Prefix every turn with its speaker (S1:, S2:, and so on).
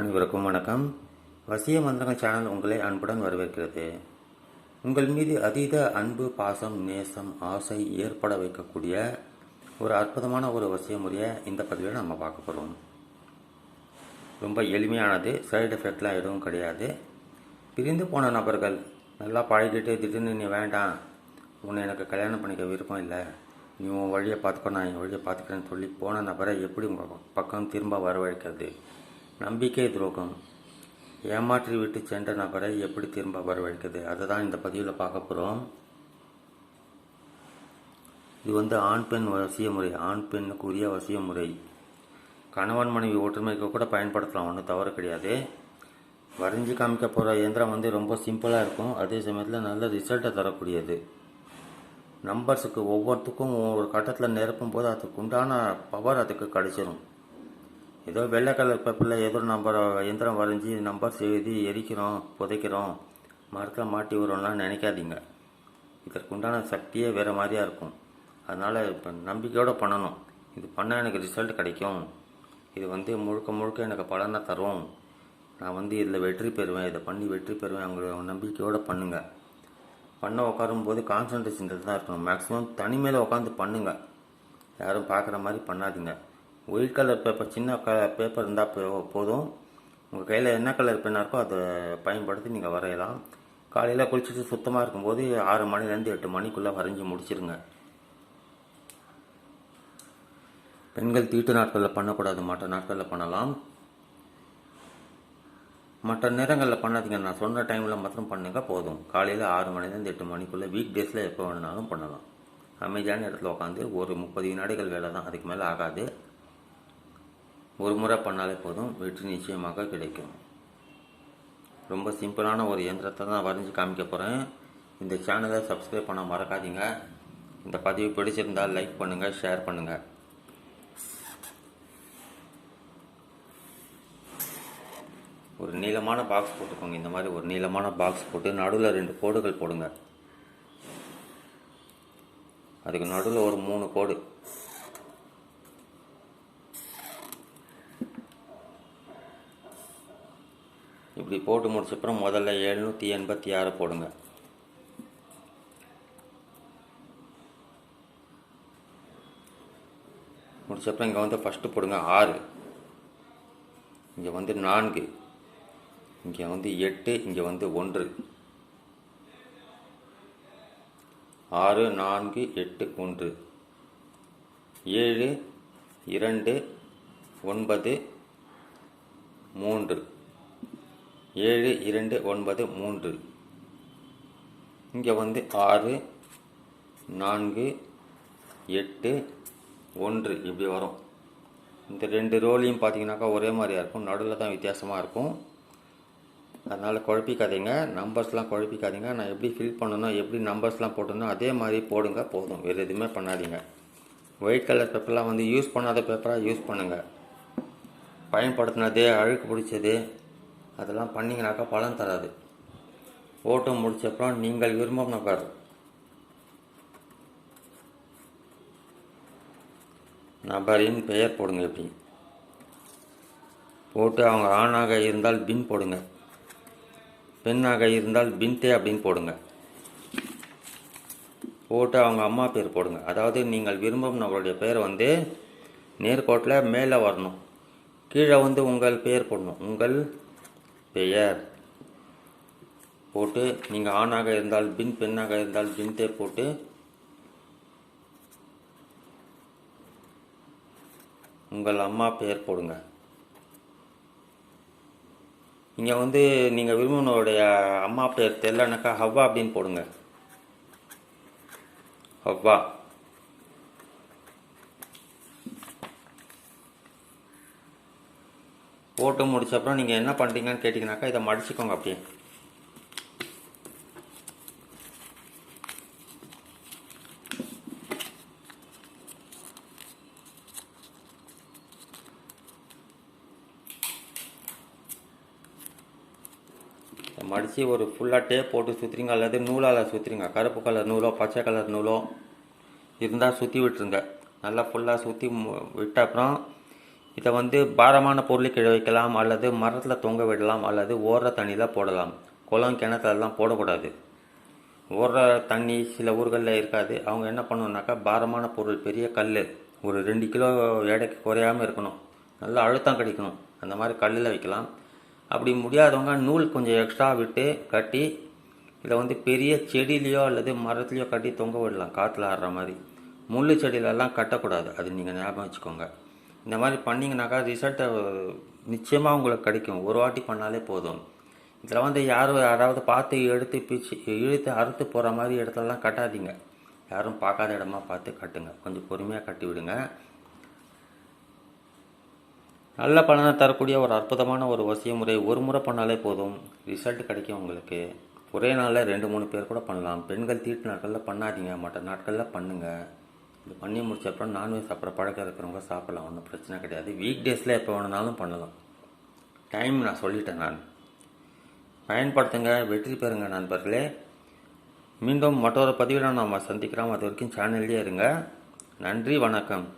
S1: அனைவருக்கும் வணக்கம். வசிய மந்திரங்கள் சேனல் உங்களை அன்புடன் வரவேற்கிறது. உங்கள் மீது அதீத அன்பு பாசம் நேசம் ஆசை ஏற்பட வைக்கக்கூடிய ஒரு அற்புதமான ஒரு வசிய முறையை இந்த பதிவில் நம்ம பார்க்க போகிறோம் ரொம்ப எளிமையானது சைடு எஃபெக்ட்லாம் எதுவும் கிடையாது. பிரிந்து போன நபர்கள் நல்லா பழகிட்டு திடீர்னு நீ வேண்டாம் உன்னை எனக்கு கல்யாணம் பண்ணிக்க விருப்பம் இல்லை. நீ உன் வழியை பார்த்துக்கோ நான் என் வழியை பார்த்துக்கிறேன்னு சொல்லி போன நபரை எப்படி உங்கள் பக்கம் திரும்ப வரவழைக்கிறது? நம்பிக்கை துரோகம். ஏமாற்றி விட்டு சென்ற நபரை எப்படி திரும்ப வரவழைக்கிறது? அதை தான் இந்த பதிவில் பார்க்க போகிறோம் இது வந்து ஆண் பெண் வசிய முறை. ஆண் பெண்ணுக்குரிய வசிய முறை. கணவன் மனைவி ஒற்றுமைக்கு கூட பயன்படுத்தலாம். ஒன்றும் தவறு கிடையாது. வரைஞ்சி காமிக்க போகிற இயந்திரம் வந்து ரொம்ப சிம்பிளாக இருக்கும். அதே சமயத்தில் நல்ல ரிசல்ட்டை தரக்கூடியது. நம்பர்ஸுக்கு ஒவ்வொருத்துக்கும் ஒவ்வொரு கட்டத்தில் நிரப்பும் போது அதுக்கு உண்டான பவர் அதுக்கு கிடைச்சிடும் ஏதோ வெள்ளை கலர் பேப்பரில் ஏதோ நம்ம எந்திரம் வரைஞ்சி நம்பர் செய்து எரிக்கிறோம் புதைக்கிறோம். மரத்தில் மாட்டி விடுறோம்லாம் நினைக்காதீங்க. இதற்குண்டான சக்தியே வேறு மாதிரியாக இருக்கும். அதனால் இப்போ நம்பிக்கையோடு பண்ணணும். இது பண்ணால் எனக்கு ரிசல்ட் கிடைக்கும். இது வந்து முழுக்க முழுக்க எனக்கு பலனை தரும். நான் வந்து இதில் வெற்றி பெறுவேன் இதை பண்ணி வெற்றி பெறுவேன் அவங்கள நம்பிக்கையோடு பண்ணுங்கள் பண்ண உட்காரும்போது கான்சன்ட்ரேஷன் தான் இருக்கணும். மேக்ஸிமம் தனிமையில் உட்காந்து பண்ணுங்கள் யாரும் பார்க்குற மாதிரி பண்ணாதீங்க. ஒயிட் கலர் பேப்பர் சின்ன க பேப்பர் இருந்தால் போதும். உங்கள் கையில் என்ன கலர் பெண்ணாக இருக்கோ அதை பயன்படுத்தி நீங்கள் வரையலாம். காலையில் குளிச்சுட்டு சுத்தமாக இருக்கும்போது ஆறு மணிலேருந்து எட்டு மணிக்குள்ளே வரைஞ்சி முடிச்சிருங்க. பெண்கள் தீட்டு நாட்களில் பண்ணக்கூடாது மற்ற நாட்களில் பண்ணலாம். மற்ற நேரங்களில் பண்ணாதீங்க நான் சொன்ன டைமில் மாத்திரம் பண்ணுங்க போதும். காலையில் ஆறு மணிலேருந்து எட்டு மணிக்குள்ளே வீக் டேஸில் எப்போ வேணுனாலும் பண்ணலாம். அமைதியான இடத்துல உட்காந்து ஒரு முப்பது வினாடிகள் வேலை தான் அதுக்கு மேலே ஆகாது. ஒரு முறை பண்ணாலே போதும் வெற்றி நிச்சயமாக கிடைக்கும். ரொம்ப சிம்பிளான ஒரு இயந்திரத்தை தான் வரைஞ்சி காமிக்க போகிறேன் இந்த சேனலை சப்ஸ்கிரைப் பண்ண மறக்காதீங்க. இந்த பதிவு பிடிச்சிருந்தால் லைக் பண்ணுங்கள் ஷேர் பண்ணுங்கள் ஒரு நீளமான பாக்ஸ் போட்டுக்கோங்க. இந்த மாதிரி ஒரு நீளமான பாக்ஸ் போட்டு நடுவில் ரெண்டு கோடுகள் போடுங்க. அதுக்கு நடுவில் ஒரு மூணு கோடு. இப்படி போட்டு முடிச்சப்புறம் முதல்ல எழுநூற்றி எண்பத்தி ஆறு போடுங்க. முடிச்சப்பறம் இங்கே வந்து ஃபஸ்ட்டு போடுங்க ஆறு. இங்கே வந்து நான்கு. இங்கே வந்து எட்டு இங்கே வந்து ஒன்று. ஆறு நான்கு எட்டு ஒன்று. ஏழு இரண்டு ஒன்பது மூன்று. ஏழு இரண்டு ஒன்பது மூன்று. இங்கே வந்து ஆறு நான்கு எட்டு ஒன்று இப்படி வரும். இந்த ரெண்டு ரோலையும் பார்த்தீங்கன்னாக்கா ஒரே மாதிரியாக இருக்கும். நடுவில் தான் வித்தியாசமாக இருக்கும். அதனால் குழப்பிக்காதீங்க. நம்பர்ஸ்லாம் குழப்பிக்காதீங்க. நான் எப்படி ஃபில் பண்ணணும் எப்படி நம்பர்ஸ்லாம் போட்டணும் அதே மாதிரி போடுங்க. போதும். வேறு எதுவுமே பண்ணாதீங்க. ஒயிட் கலர் பேப்பர்லாம் வந்து யூஸ் பண்ணாத பேப்பராக யூஸ் பண்ணுங்கள் பயன்படுத்தினதே அழுக்கு பிடிச்சது. அதெல்லாம் பண்ணிங்கனாக்கா பலன் தராது. ஓட்டம் முடிச்சப்பறம் நீங்கள் விரும்பும் நபர். நபரின் பெயர் போடுங்க எப்படி? போட்டு அவங்க ஆணாக இருந்தால் பின் போடுங்க. பெண்ணாக இருந்தால் பின்தே அப்படின்னு போடுங்க. போட்டு அவங்க அம்மா பேர் போடுங்க. அதாவது நீங்கள் விரும்பும் நபருடைய பெயர் வந்து நேர்கோட்டில் மேலே வரணும். கீழே வந்து உங்கள் பெயர் போடணும். உங்கள் பெயர். போட்டு நீங்கள் ஆணாக இருந்தால் பின் பெண்ணாக இருந்தால் பின்தே போட்டு உங்கள் அம்மா பெயர் போடுங்க. இங்கே வந்து நீங்கள் விரும்பினோடைய அம்மா பேர் தெரிலனாக்கா ஹவ்வா அப்படின்னு போடுங்க. ஹவ்வா. போட்டு முடிச்ச அப்புறம் நீங்கள் என்ன பண்ணுறீங்கன்னு கேட்டிங்கனாக்கா இதை மடிச்சுக்கோங்க அப்படியே. மடித்து ஒரு ஃபுல்லாக டேப் போட்டு சுற்றுறீங்க அல்லது நூலால் சுற்றுறீங்க கருப்பு கலர் நூலோ பச்சை கலர் நூலோ இருந்தால் சுற்றி விட்டுருங்க. நல்லா ஃபுல்லாக சுற்றி விட்ட அப்புறம் இதை வந்து பாரமான பொருளை கீழே வைக்கலாம் அல்லது மரத்தில் தொங்க விடலாம் அல்லது ஓடுற தண்ணியில் போடலாம். குளம் கிணத்துலலாம் போடக்கூடாது. ஓடுற தண்ணி சில ஊர்களில் இருக்காது. அவங்க என்ன பண்ணணுன்னாக்கா பாரமான பொருள் பெரிய கல் ஒரு ரெண்டு கிலோ எடைக்கு குறையாமல் இருக்கணும். நல்லா அழுத்தம் கிடைக்கணும். அந்த மாதிரி கல்லில் வைக்கலாம். அப்படி முடியாதவங்க நூல் கொஞ்சம் எக்ஸ்ட்ரா விட்டு கட்டி இதை வந்து பெரிய செடியிலையோ அல்லது மரத்துலையோ கட்டி தொங்க விடலாம். காற்றுல ஆடுற மாதிரி. முள் செடியிலலாம் கட்டக்கூடாது. அது நீங்கள் ஞாபகம் வச்சுக்கோங்க. இந்த மாதிரி பண்ணிங்கனாக்கா ரிசல்ட்டை நிச்சயமாக உங்களுக்கு கிடைக்கும். ஒரு வாட்டி பண்ணாலே போதும். இதில் வந்து யாரும் யாராவது பார்த்து எடுத்து பிச்சு இழுத்து அறுத்து போகிற மாதிரி இடத்துலலாம் கட்டாதீங்க. யாரும் பார்க்காத இடமா பார்த்து கட்டுங்க. கொஞ்சம் பொறுமையாக கட்டி விடுங்க. நல்ல பலனை தரக்கூடிய ஒரு அற்புதமான ஒரு வசிய முறை ஒரு முறை பண்ணாலே போதும். ரிசல்ட் கிடைக்கும் உங்களுக்கு. ஒரே நாளில் ரெண்டு மூணு பேர் கூட பண்ணலாம். பெண்கள் தீட்டு நாட்களில் பண்ணாதீங்க. மற்ற நாட்களில் பண்ணுங்கள் இது பண்ணி முடிச்ச அப்புறம் நான்வெஜ் சாப்பிட்ற பழக்கம் இருக்கிறவங்க சாப்பிடலாம் ஒன்றும் பிரச்சனை கிடையாது. வீக் டேஸில் எப்போ வேணுனாலும் பண்ணலாம். டைம் நான் சொல்லிட்டேன் நான். பயன்படுத்துங்க வெற்றி பெறுங்க நண்பர்களே. மீண்டும் மற்றொரு பதிவில் நாம் சந்திக்கிறோம். அது வரைக்கும் சேனல்லே இருங்க. நன்றி வணக்கம்.